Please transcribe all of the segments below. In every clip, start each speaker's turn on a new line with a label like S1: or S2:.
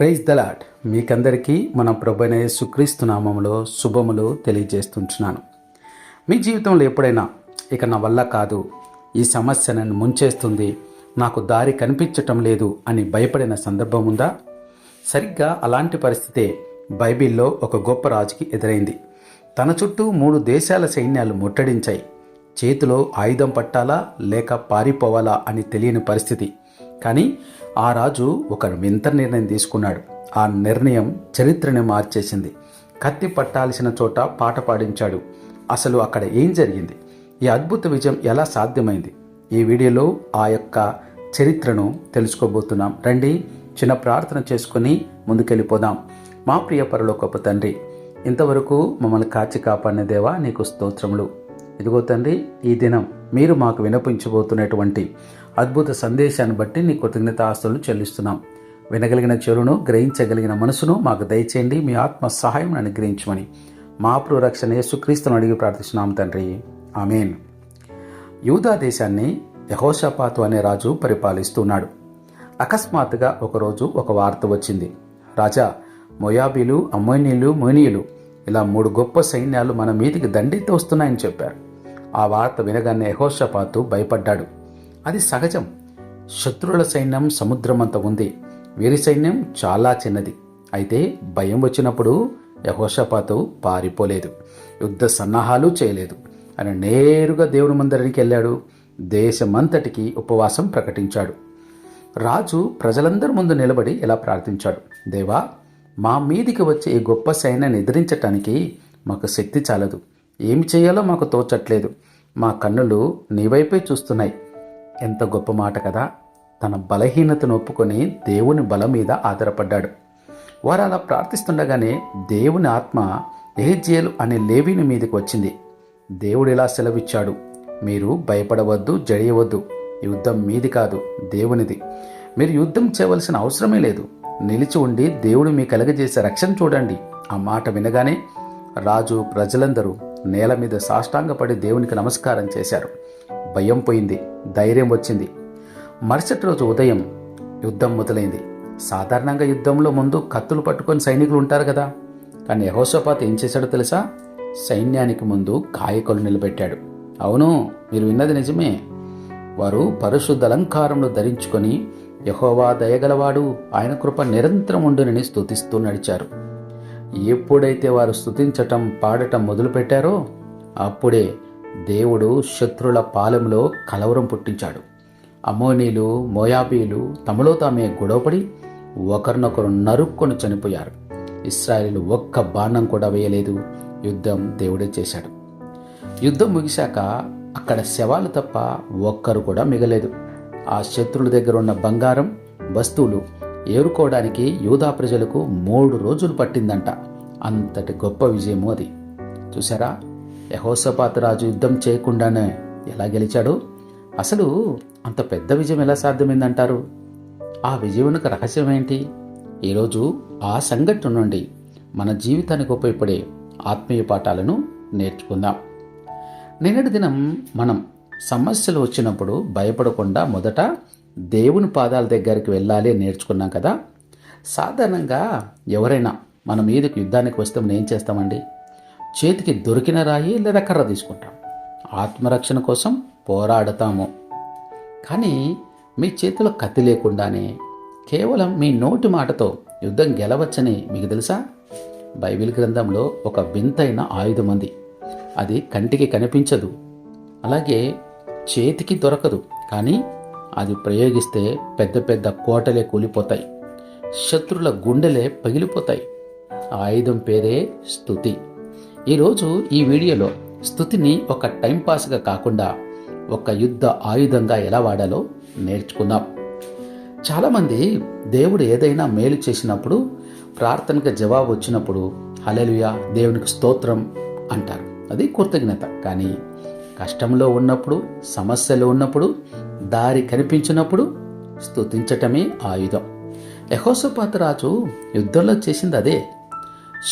S1: Praise దలాట్ మీకందరికీ మన ప్రభుణ సుక్రీస్తు నామంలో శుభములు తెలియజేస్తుంటున్నాను. మీ జీవితంలో ఎప్పుడైనా ఇక నా వల్ల కాదు ఈ సమస్య నన్ను ముంచేస్తుంది నాకు దారి కనిపించటం లేదు అని భయపడిన సందర్భం ఉందా? సరిగ్గా అలాంటి పరిస్థితే బైబిల్లో ఒక గొప్ప రాజుకి ఎదురైంది. తన చుట్టూ మూడు దేశాల సైన్యాలు ముట్టడించాయి. చేతిలో ఆయుధం పట్టాలా లేక పారిపోవాలా అని తెలియని పరిస్థితి. కానీ ఆ రాజు ఒక వింత నిర్ణయం తీసుకున్నాడు. ఆ నిర్ణయం చరిత్రని మార్చేసింది. కత్తి పట్టాల్సిన చోట పాట పాడించాడు. అసలు అక్కడ ఏం జరిగింది? ఈ అద్భుత విజయం ఎలా సాధ్యమైంది? ఈ వీడియోలో ఆ యొక్క చరిత్రను తెలుసుకోబోతున్నాం. రండి చిన్న ప్రార్థన చేసుకుని ముందుకెళ్ళిపోదాం. మా ప్రియ పరలోకపు తండ్రి ఇంతవరకు మమ్మల్ని కాచి కాపాడిన దేవా నీకు స్తోత్రములు. ఇదిగో తండ్రి ఈ దినం మీరు మాకు వినపించబోతున్నటువంటి అద్భుత సందేశాన్ని బట్టి నీ కృతజ్ఞత ఆస్తులను చెల్లిస్తున్నాం. వినగలిగిన చెరును గ్రహించగలిగిన మనసును మాకు దయచేయండి. మీ ఆత్మ సహాయం అనుగ్రహించమని మా రక్షణ యేసుక్రీస్తును అడిగి ప్రార్థిస్తున్నాం తండ్రి. ఆమెన్. యూదా దేశాన్ని యహోషపాతు అనే రాజు పరిపాలిస్తున్నాడు. అకస్మాత్తుగా ఒకరోజు ఒక వార్త వచ్చింది. రాజా మొయాబీలు అమ్మోనీలు మోనీయులు ఇలా మూడు గొప్ప సైన్యాలు మన మీదికి దండెత్తి వస్తున్నాయని చెప్పారు. ఆ వార్త వినగానే యహోషపాతు భయపడ్డాడు. అది సహజం. శత్రువుల సైన్యం సముద్రమంత ఉంది. వీరి సైన్యం చాలా చిన్నది. అయితే భయం వచ్చినప్పుడు యహోషపాతు పారిపోలేదు. యుద్ధ సన్నాహాలు చేయలేదు. ఆయన నేరుగా దేవుని మందిరానికి వెళ్ళాడు. దేశమంతటికి ఉపవాసం ప్రకటించాడు. రాజు ప్రజలందరి ముందు నిలబడి ఇలా ప్రార్థించాడు. దేవా మా మీదికి వచ్చే ఈ గొప్ప సైన్యాన్ని ఎదిరించటానికి మాకు శక్తి చాలదు. ఏమి చేయాలో మాకు తోచట్లేదు. మా కన్నులు నీవైపే చూస్తున్నాయి. ఎంత గొప్ప మాట కదా! తన బలహీనతను ఒప్పుకొని దేవుని బలం మీద ఆధారపడ్డాడు. వారు అలా ప్రార్థిస్తుండగానే దేవుని ఆత్మ ఏహెజ్యేలు అనే లేవిని మీదకి వచ్చింది. దేవుడు ఇలా సెలవిచ్చాడు. మీరు భయపడవద్దు జడియవద్దు. యుద్ధం మీది కాదు దేవునిది. మీరు యుద్ధం చేయవలసిన అవసరమే లేదు. నిలిచి ఉండి దేవుడు మీ కలగజేసే రక్షణ చూడండి. ఆ మాట వినగానే రాజు ప్రజలందరూ నేల మీద సాష్టాంగపడి దేవునికి నమస్కారం చేశారు. భయం పోయింది ధైర్యం వచ్చింది. మరుసటి రోజు ఉదయం యుద్ధం మొదలైంది. సాధారణంగా యుద్ధంలో ముందు కత్తులు పట్టుకొని సైనికులు ఉంటారు కదా. కానీ యహోసపాత్ ఏం చేశాడో తెలుసా? సైన్యానికి ముందు కాయకలు నిలబెట్టాడు. అవును మీరు విన్నది నిజమే. వారు పరిశుద్ధ అలంకారంలో ధరించుకొని యహోవా దయగలవాడు ఆయన కృప నిరంతరం ఉండునని స్తుతిస్తూ నడిచారు. ఎప్పుడైతే వారు స్తుతించటం పాడటం మొదలుపెట్టారో అప్పుడే దేవుడు శత్రుల పాలెంలో కలవరం పుట్టించాడు. అమోనీలు మోయాబీలు తమలో తామే గొడవపడి ఒకరినొకరు నరుక్కొని చనిపోయారు. ఇస్రాయలు ఒక్క బాణం కూడా వేయలేదు. యుద్ధం దేవుడే చేశాడు. యుద్ధం ముగిశాక అక్కడ శవాలు తప్ప ఒక్కరు కూడా మిగలేదు. ఆ శత్రుల దగ్గర ఉన్న బంగారం వస్తువులు ఏరుకోవడానికి యూదా ప్రజలకు మూడు రోజులు పట్టిందంట. అంతటి గొప్ప విజయము అది. చూసారా యహోసపాత రాజు యుద్ధం చేయకుండానే ఎలా గెలిచాడు? అసలు అంత పెద్ద విజయం ఎలా సాధ్యమైందంటారు? ఆ విజయమునకు రహస్యం ఏంటి? ఈరోజు ఆ సంఘటన నుండి మన జీవితానికి ఉపయోగపడే ఆత్మీయ పాఠాలను నేర్చుకుందాం. నిన్నటి దినం మనం సమస్యలు వచ్చినప్పుడు భయపడకుండా మొదట దేవుని పాదాల దగ్గరికి వెళ్ళాలి నేర్చుకున్నాం కదా. సాధారణంగా ఎవరైనా మన మీదకి యుద్ధానికి వస్తే మనం ఏం చేస్తామండి? చేతికి దొరికిన రాయి లేదా కర్ర తీసుకుంటాం. ఆత్మరక్షణ కోసం పోరాడతాము. కానీ మీ చేతిలో కత్తి లేకుండానే కేవలం మీ నోటి మాటతో యుద్ధం గెలవచ్చని మీకు తెలుసా? బైబిల్ గ్రంథంలో ఒక వింతైన ఆయుధం ఉంది. అది కంటికి కనిపించదు. అలాగే చేతికి దొరకదు. కానీ అది ప్రయోగిస్తే పెద్ద పెద్ద కోటలే కూలిపోతాయి. శత్రుల గుండెలే పగిలిపోతాయి. ఆ ఆయుధం పేరే స్థుతి ఈరోజు ఈ వీడియోలో స్థుతిని ఒక టైంపాస్గా కాకుండా ఒక యుద్ధ ఆయుధంగా ఎలా వాడాలో నేర్చుకుందాం. చాలామంది దేవుడు ఏదైనా మేలు చేసినప్పుడు ప్రార్థనకు జవాబు వచ్చినప్పుడు హలెలుయా దేవునికి స్తోత్రం అంటారు. అది కృతజ్ఞత. కానీ కష్టంలో ఉన్నప్పుడు సమస్యలు ఉన్నప్పుడు దారి కనిపించినప్పుడు స్థుతించటమే ఆయుధం. యహోసపాత రాజు యుద్ధంలో చేసింది అదే.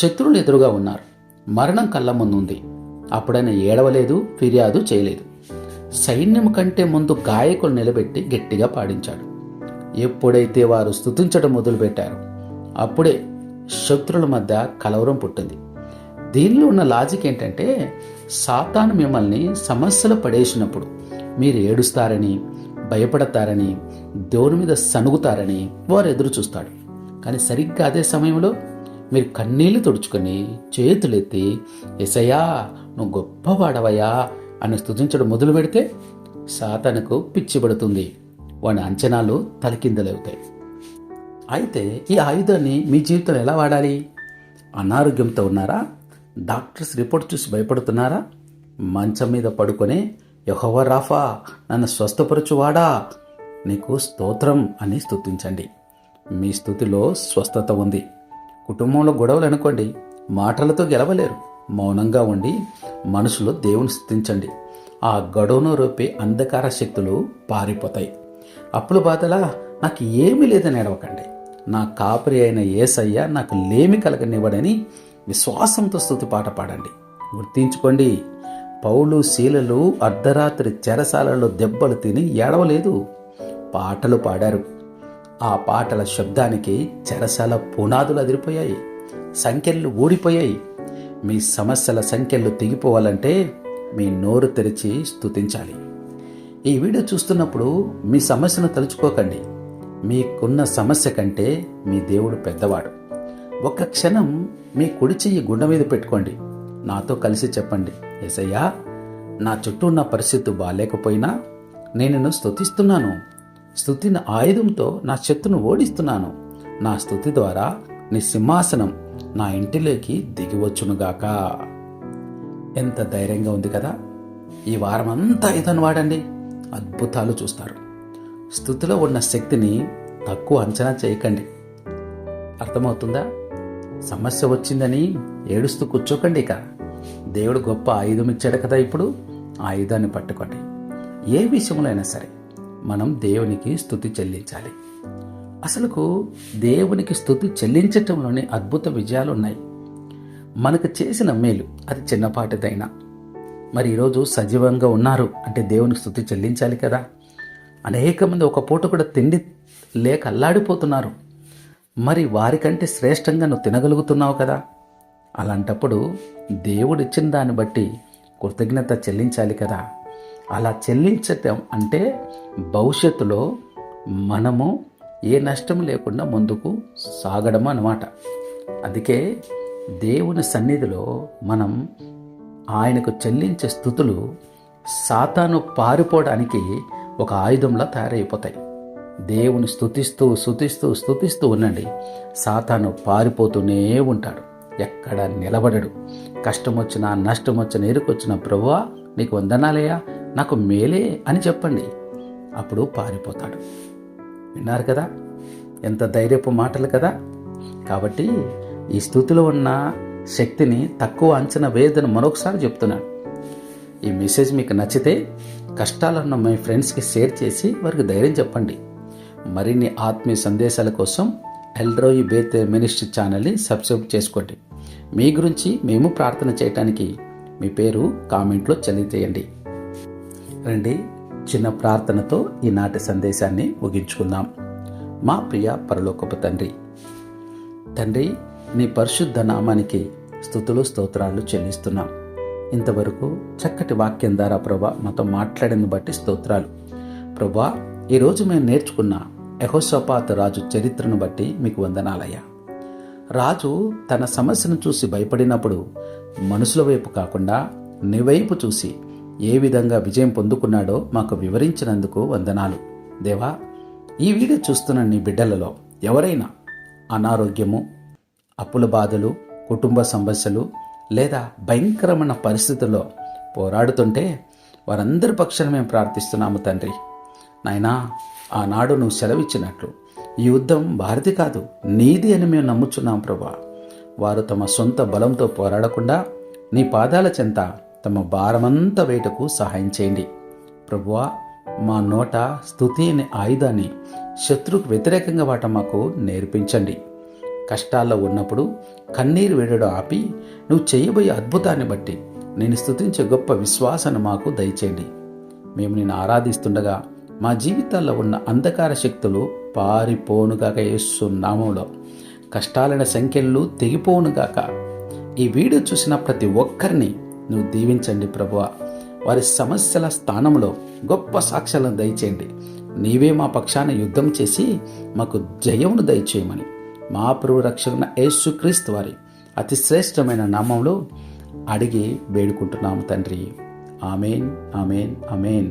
S1: శత్రువులు ఎదురుగా ఉన్నారు. మరణం కళ్ళ ముందు ఉంది అప్పుడైనా ఏడవలేదు ఫిర్యాదు చేయలేదు. సైన్యం కంటే ముందు గాయకులు నిలబెట్టి గట్టిగా పాడించాడు. ఎప్పుడైతే వారు స్థుతించడం మొదలుపెట్టారు అప్పుడే శత్రుల మధ్య కలవరం పుట్టింది. దీనిలో ఉన్న లాజిక్ ఏంటంటే సాతాను మిమ్మల్ని సమస్యలు పడేసినప్పుడు మీరు ఏడుస్తారని భయపడతారని దేవుని మీద సనుగుతారని వారు ఎదురు చూస్తాడు. కానీ సరిగ్గా అదే సమయంలో మీరు కన్నీళ్ళు తుడుచుకొని చేతులెత్తి ఎసయా నువ్వు గొప్పవాడవయా అని స్థుతించడం మొదలు పెడితే సాతనకు పిచ్చిబడుతుంది వాడి అంచనాలు తలకిందలవుతాయి అయితే ఈ ఆయుధాన్ని మీ జీవితంలో ఎలా వాడాలి? అనారోగ్యంతో ఉన్నారా? డాక్టర్స్ రిపోర్ట్ చూసి భయపడుతున్నారా? మంచం మీద పడుకొని యహోవ రాఫా నన్ను స్వస్థపరచువాడా? నీకు స్తోత్రం అని స్థుతించండి మీ స్థుతిలో స్వస్థత ఉంది. కుటుంబంలో గొడవలు అనుకోండి మాటలతో గెలవలేరు. మౌనంగా ఉండి మనసులో దేవుని స్థుతించండి ఆ గడువును రూపే అంధకార శక్తులు పారిపోతాయి. అప్పుల బాధలా నాకు ఏమీ లేదని ఎడవకండి నా కాపరి అయిన ఏసయ్య నాకు లేమి కలగనివ్వడని విశ్వాసంతో స్థుతి పాట పాడండి. గుర్తించుకోండి పౌలు శీలలు అర్ధరాత్రి చెరసాలలో దెబ్బలు తిని ఏడవలేదు. పాటలు పాడారు. ఆ పాటల శబ్దానికి చెరసాల పునాదులు అదిరిపోయాయి. సంఖ్యలు ఊడిపోయాయి. మీ సమస్యల సంఖ్యలు తెగిపోవాలంటే మీ నోరు తెరిచి స్తుతించాలి. ఈ వీడియో చూస్తున్నప్పుడు మీ సమస్యను తలుచుకోకండి. మీకున్న సమస్య కంటే మీ దేవుడు పెద్దవాడు. ఒక్క క్షణం మీ కుడి చెయ్యి గుండె మీద పెట్టుకోండి. నాతో కలిసి చెప్పండి. ఏసయ్యా నా చుట్టూ ఉన్న పరిస్థితి బాగాలేకపోయినా నేను స్థుతిస్తున్నాను స్తుతిస్తున్నాను. ఆయుధంతో నా శత్రును ఓడిస్తున్నాను. నా స్థుతి ద్వారా నీ సింహాసనం నా ఇంటిలోకి దిగివచ్చునుగాక ఎంత ధైర్యంగా ఉంది కదా? ఈ వారం అంతా ఇతను వాడండి. అద్భుతాలు చూస్తారు. స్థుతిలో ఉన్న శక్తిని తక్కువ అంచనా చేయకండి. అర్థమవుతుందా? సమస్య వచ్చిందని ఏడుస్తూ కూర్చోకండి ఇక. దేవుడు గొప్ప ఆయుధం ఇచ్చాడు కదా ఇప్పుడు? ఆయుధాన్ని పట్టుకోండి. ఏ విషయంలో అయినా సరే మనం దేవునికి స్థుతి చెల్లించాలి. అసలుకు దేవునికి స్థుతి చెల్లించటంలోనే అద్భుత విజయాలు ఉన్నాయి. మనకు చేసిన మేలు అది చిన్నపాటిదైనా. మరి ఈరోజు సజీవంగా ఉన్నారు అంటే దేవునికి స్థుతి చెల్లించాలి కదా? అనేక మంది ఒక పూట కూడా తిండి లేక అల్లాడిపోతున్నారు. మరి వారికంటే శ్రేష్టంగా నువ్వు తినగలుగుతున్నావు కదా? అలాంటప్పుడు దేవుడిచ్చిన దాన్ని బట్టి కృతజ్ఞత చెల్లించాలి కదా. అలా చెల్లించటం అంటే భవిష్యత్తులో మనము ఏ నష్టం లేకుండా ముందుకు సాగడం అన్నమాట. అందుకే దేవుని సన్నిధిలో మనం ఆయనకు చెల్లించే స్థుతులు సాతాను పారిపోవడానికి ఒక ఆయుధంలా తయారైపోతాయి. దేవుని స్థుతిస్తూ స్తుతిస్తూ స్థుతిస్తూ ఉండండి. సాతాను పారిపోతూనే ఉంటాడు. ఎక్కడ నిలబడడు. కష్టం వచ్చినా నష్టం వచ్చినా ఎరుకొచ్చినా ప్రభువా నీకు వందనాలయ్యా నాకు మేలే అని చెప్పండి. అప్పుడు పారిపోతాడు. విన్నారు కదా? ఎంత ధైర్యపు మాటలు కదా? కాబట్టి ఈ స్థుతిలో ఉన్న శక్తిని తక్కువ అంచనా వేయదని మరొకసారి చెప్తున్నాను. ఈ మెసేజ్ మీకు నచ్చితే కష్టాలున్న మీ ఫ్రెండ్స్కి షేర్ చేసి వారికి ధైర్యం చెప్పండి. మరిన్ని ఆత్మీయ సందేశాల కోసం ఎల్రోయి బేత్ మినిస్ట్రీ ఛానల్ని సబ్స్క్రైబ్ చేసుకోండి. మీ గురించి మేము ప్రార్థన చేయటానికి మీ పేరు కామెంట్లో తెలియజేయండి రండి చిన్న ప్రార్థనతో ఈనాటి సందేశాన్ని ముగించుకుందాం. మా ప్రియ పరలోకపు తండ్రి తండ్రి నీ పరిశుద్ధ నామానికి స్థుతులు స్తోత్రాలు చెల్లిస్తున్నాం. ఇంతవరకు చక్కటి వాక్యం ద్వారా ప్రభా మాతో మాట్లాడిన బట్టి స్తోత్రాలు. ప్రభా ఈరోజు మేము నేర్చుకున్న యహోసపాత్ రాజు చరిత్రను బట్టి మీకు వందనాలయ్యా. రాజు తన సమస్యను చూసి భయపడినప్పుడు మనుషుల వైపు కాకుండా నీ వైపు చూసి ఏ విధంగా విజయం పొందుకున్నాడో మాకు వివరించినందుకు వందనాలు. దేవా ఈ వీడియో చూస్తున్న నీ బిడ్డలలో ఎవరైనా అనారోగ్యము అప్పుల బాధలు కుటుంబ సమస్యలు లేదా భయంకరమైన పరిస్థితుల్లో పోరాడుతుంటే వారందరి పక్షాన మేము ప్రార్థిస్తున్నాము తండ్రి. నాయనా ఆనాడు నువ్వు సెలవిచ్చినట్లు. ఈ యుద్ధం భారతి కాదు నీది అని మేము నమ్ముచున్నాం ప్రభా. వారు తమ సొంత బలంతో పోరాడకుండా నీ పాదాల చెంత తమ భారమంతా వేటకు సహాయం చేయండి. ప్రభువా మా నోట స్థుతి అనే ఆయుధాన్ని శత్రుకు వ్యతిరేకంగా వాట మాకు నేర్పించండి. కష్టాల్లో ఉన్నప్పుడు కన్నీరు వేడడం ఆపి నువ్వు చేయబోయే అద్భుతాన్ని బట్టి నేను స్థుతించే గొప్ప విశ్వాసాన్ని మాకు దయచేయండి. మేము నేను ఆరాధిస్తుండగా మా జీవితాల్లో ఉన్న అంధకార శక్తులు పారిపోనుగాక యేసు నామంలో. కష్టాలైన సంఖ్యలు తెగిపోనుగాక. ఈ వీడియో చూసిన ప్రతి ఒక్కరిని నువ్వు దీవించండి ప్రభువ. వారి సమస్యల స్థానంలో గొప్ప సాక్ష్యాలను దయచేయండి. నీవే మా పక్షాన యుద్ధం చేసి మాకు జయమును దయచేయమని. మా ప్రభు రక్షణ యేసుక్రీస్తు వారి అతి శ్రేష్టమైన నామంలో అడిగి వేడుకుంటున్నాము తండ్రి. Amen amen amen.